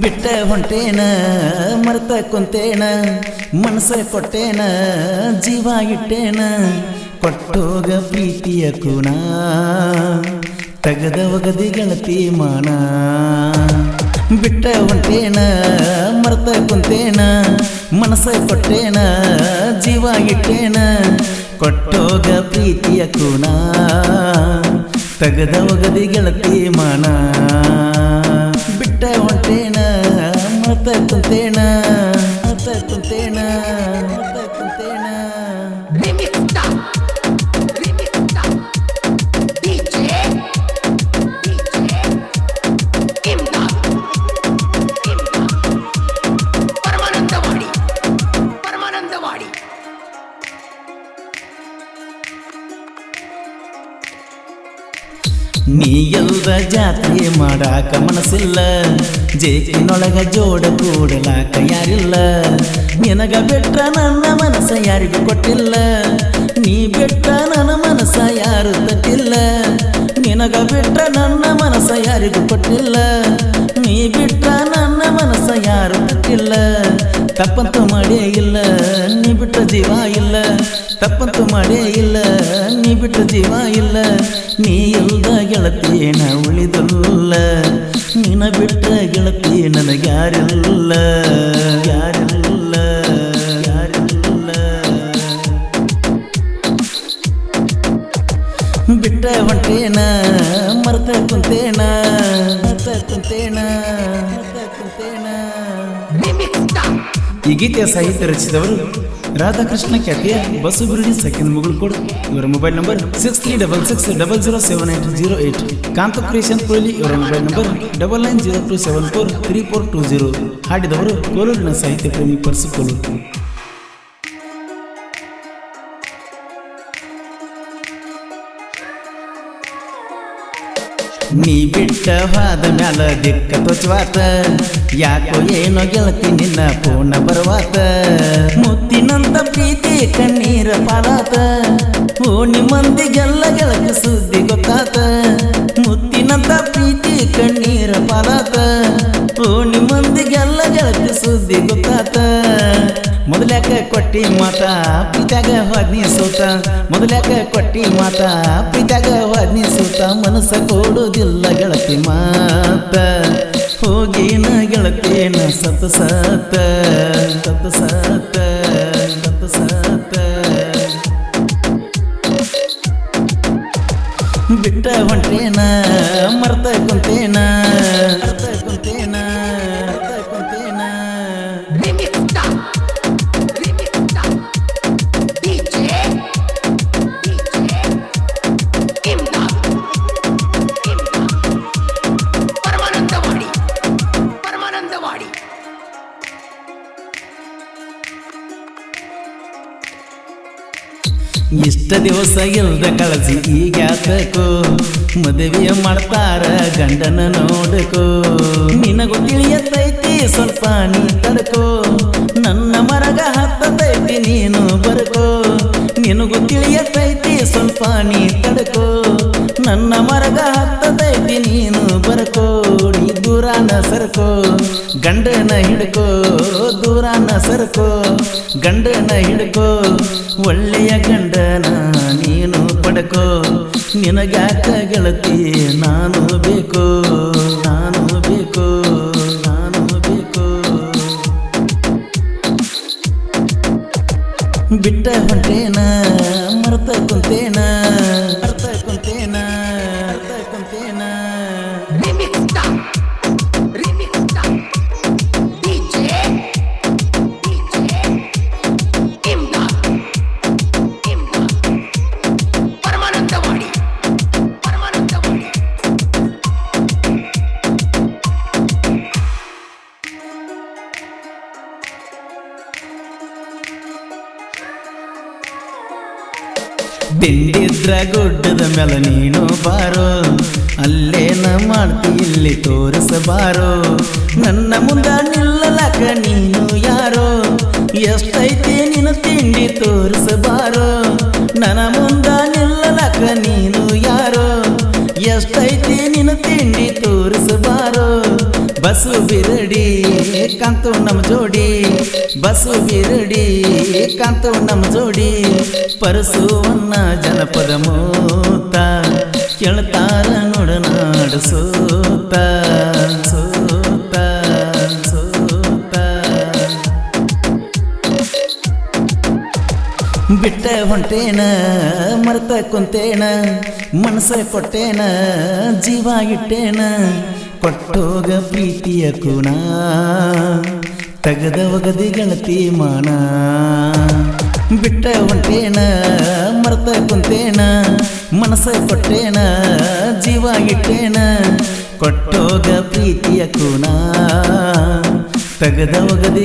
ಬಿಟ್ಟ ಹೊಂಟೇನ, ಮರ್ತ ಕುಂತೇನ, ಮನಸ್ಸ ಕೊಟ್ಟೇನ, ಜೀವ ಇಟ್ಟೇನ, ಕೊಟ್ಟೋಗ ಪ್ರೀತಿಯ ಕುಣ, ತಗದ ಒಗದಿ ತೀಮಾನ ಮಾನ ಬಿಟ್ಟ ಹೊಂಟೇನ, ಮರ್ತ ಕುಂತೇನ, ಮನಸ್ಸ ಕೊಟ್ಟೇನ, ಜೀವ ಇಟ್ಟೇನ, ಕೊಟ್ಟೋಗ ಪ್ರೀತಿಯ ಕುಣ, ತಗದ ಒಗದಿ ತೀಮಾನ ಮತ ಕುಂತೇನ ಮತ ಕುಂತೇನ ಮತ ಕುಂತೇನ Remixta, ನೀ ಎಲ್ರ ಜಾತ್ರೆ ಮಾಡಾಕ ಮನಸ್ಸಿಲ್ಲ ಜೇಕಿನೊಳಗ ಜೋಡ ಕೂಡಲಾಕ ಯಾರಿಲ್ಲ ನಿನಗ ಬಿಟ್ಟ ನನ್ನ ಮನಸ್ಸ ಯಾರಿಗೂ ಕೊಟ್ಟಿಲ್ಲ ನೀ ಬಿಟ್ಟ ನನ್ನ ಮನಸ್ಸ ಯಾರು ತಟ್ಟಿಲ್ಲ ನಿನಗ ಬಿಟ್ಟ ನನ್ನ ಮನಸ್ಸ ಯಾರಿಗೂ ಕೊಟ್ಟಿಲ್ಲ ನೀ ಬಿಟ್ಟ ನನ್ನ ಮನಸ್ಸ ಯಾರು ತಟ್ಟಿಲ್ಲ ತಪ್ಪಂತೂ ಮಾಡೇ ಇಲ್ಲ ನೀ ಬಿಟ್ಟ ಜೀವ ಇಲ್ಲ ತಪ್ಪಂತೂ ಮಾಡೇ ಇಲ್ಲ ನೀ ಬಿಟ್ಟ ಜೀವ ಇಲ್ಲ ನೀ ಇಲ್ದ ಗೆಳತಿಯೇನ ಉಳಿದಲ್ಲ ನಿನ ಬಿಟ್ಟ ಗೆಳತಿ ನನಗೆ ಯಾರಿಲ್ಲ ಯಾರಿಲ್ಲ ಯಾರಿಲ್ಲ ಬಿಟ್ಟ ಹೊಂಟೇನ ಮರ್ತ ಕುಂತೇನ ಮರ್ತ ಕುಂತೇನ ಮರ್ತ ಕುಂತೇನ remixta, ಈ ಗೀತೆಯ ಸಾಹಿತ್ಯ ರಚಿಸಿದವರು ರಾಧಾಕೃಷ್ಣ ಖ್ಯಾತಿಯ ಬಸು ಬಿರುಡಿ ಸೆಕೆಂಡ್ ಮುಗುಳು ಕೋಡ್. ಇವರ mobile number six three double six double zero seven eight zero eight. Kanta creation Kohli ಇವರ mobile number double nine zero two seven four three four two zero. ಹಾಡಿದವರು ಕೋಲೂರಿನ ಸಾಹಿತ್ಯ ಪ್ರೇಮಿ ಪರ್ಸು ಕೋಲೂರು ನೀ ಬಿಟ್ಟ ಹಾದ ಮ್ಯಾಲ ದಿಕ್ಕ ತೊಚ್ವಾತ. ಯಾಕೋ ಏನೋ ಗೆಳತಿ ನಿನ್ನ ಪೂರ್ಣ ಬರ್ವಾತ. ಮುತ್ತಿನಂತ ಪ್ರೀತಿ ಕಣ್ಣೀರ ಪಾಲಾತ. ಓಣಿ ಮಂದಿಗೆಲ್ಲ ಗೆಳಕ ಸುದ್ದಿ ಗೊತ್ತಾತ. ಮುತ್ತಿನಂತ ಪ್ರೀತಿ ಕಣ್ಣೀರ ಪಾಲಾತ. ಓಣಿ ಮಂದಿಗೆಲ್ಲ ಗೆಳಕ ಸುದ್ದಿ ಗೊತ್ತಾತ. ಮೊದಲ್ಯಾಕ ಕೊಟ್ಟಿ ಮಾತ, ಪ್ರೀತ್ಯಾಗ ಹೋದ್ನಿ ಸೂತ. ಮೊದಲ್ಯಾಕ ಕೊಟ್ಟಿ ಮಾತ, ಪ್ರೀತ್ಯಾಗ ಹೋದ್ನಿ ಸೂತ. ಮನಸ್ಸ ಕೊಡುವುದಿಲ್ಲ ಗೆಳತಿ ಮಾತ. ಹೋಗಿನ ಗೆಳತಿನ ಸತ ಸತ. ಸತ ಸತ ಸತ ಸತ. ಬಿಟ್ಟ ಹೊಂಟೇನ ಮರ್ತ ಕುಂತೇನ ಮರ್ತ ಕುಂತೇನ. ಇಷ್ಟ ದಿವಸ ಇಲ್ದ ಕಳಿಸಿ ಈಗ ಯಾತಕೋ ಮದುವೆ ಮಾಡ್ತಾರ ಗಂಡನ ನೋಡಕೋ. ನಿನಗೂ ತಿಳಿಯತೈತಿ ಸ್ವಲ್ಪ ನೀ ತಡಕೋ. ನನ್ನ ಮರಗ ಹತ್ತತೈತಿ ನೀನು ಹಿಡ್ಕೋ, ದೂರನ ಸರ್ಕೋ, ಗಂಡನ ಹಿಡ್ಕೋ, ಒಳ್ಳೆಯ ಗಂಡನ ನೀನು ಪಡ್ಕೋ. ನಿನಗ್ಯಾಕ ಗೆಳತಿ ನಾನು ಬೇಕು ನಾನು ಬೇಕು ನಾನು ಬೇಕು. ಬಿಟ್ಟ ಹೊಂಟೇನ, ಮರ್ತ ಕುಂತೇನ ಮರ್ತ ಕುಂತೇನ ಮರ್ತ ಕುಂತೇನ. ತಿಂಡಿದ್ರ ಗುಡ್ಡದ ಮೇಲೆ ನೀನು ಬಾರೋ. ಅಲ್ಲೇನ ಮಾಡ್ತಿ ಇಲ್ಲಿ ತೋರಿಸಬಾರೋ. ನನ್ನ ಮುಂದ ನಿಲ್ಲಲಕ ನೀನು ಯಾರೋ. ಎಷ್ಟೈತಿ ನಿನ್ನ ತಿಂಡಿ ತೋರಿಸಬಾರೋ. ಬಸು ಬಿರುಡಿ ಕಾಂತು ನಮ್ಮ ಜೋಡಿ. ಪರಸುವನ್ನ ಜನಪದ ಮೂತ, ಕೇಳ್ತಾರ ನೋಡನಾಡ ಸೂತ ಬಿಟ್ಟ ಹೊಂಟೇನ, ಮರ್ತ ಕುಂತೇನ ಮನಸ್ಸ ಕೊಟ್ಟೇನ, ಜೀವ ಇಟ್ಟೇನ, ಕೊಟ್ಟೋಗ ಪ್ರೀತಿಯ ಕುಣ. ತಗದ ಒಗದಿ ಗೆಳತಿ ಮಾನ ಬಿಟ್ಟ ಹೊಂಟೇನ ಮರ್ತ ಕುಂತೇನ ಕೊಟ್ಟೇನ, ಜೀವ ಇಟ್ಟೇನ, ಕೊಟ್ಟೋಗ ಪ್ರೀತಿಯ ಕುಣ ತೆಗೆದ ಒಗದಿ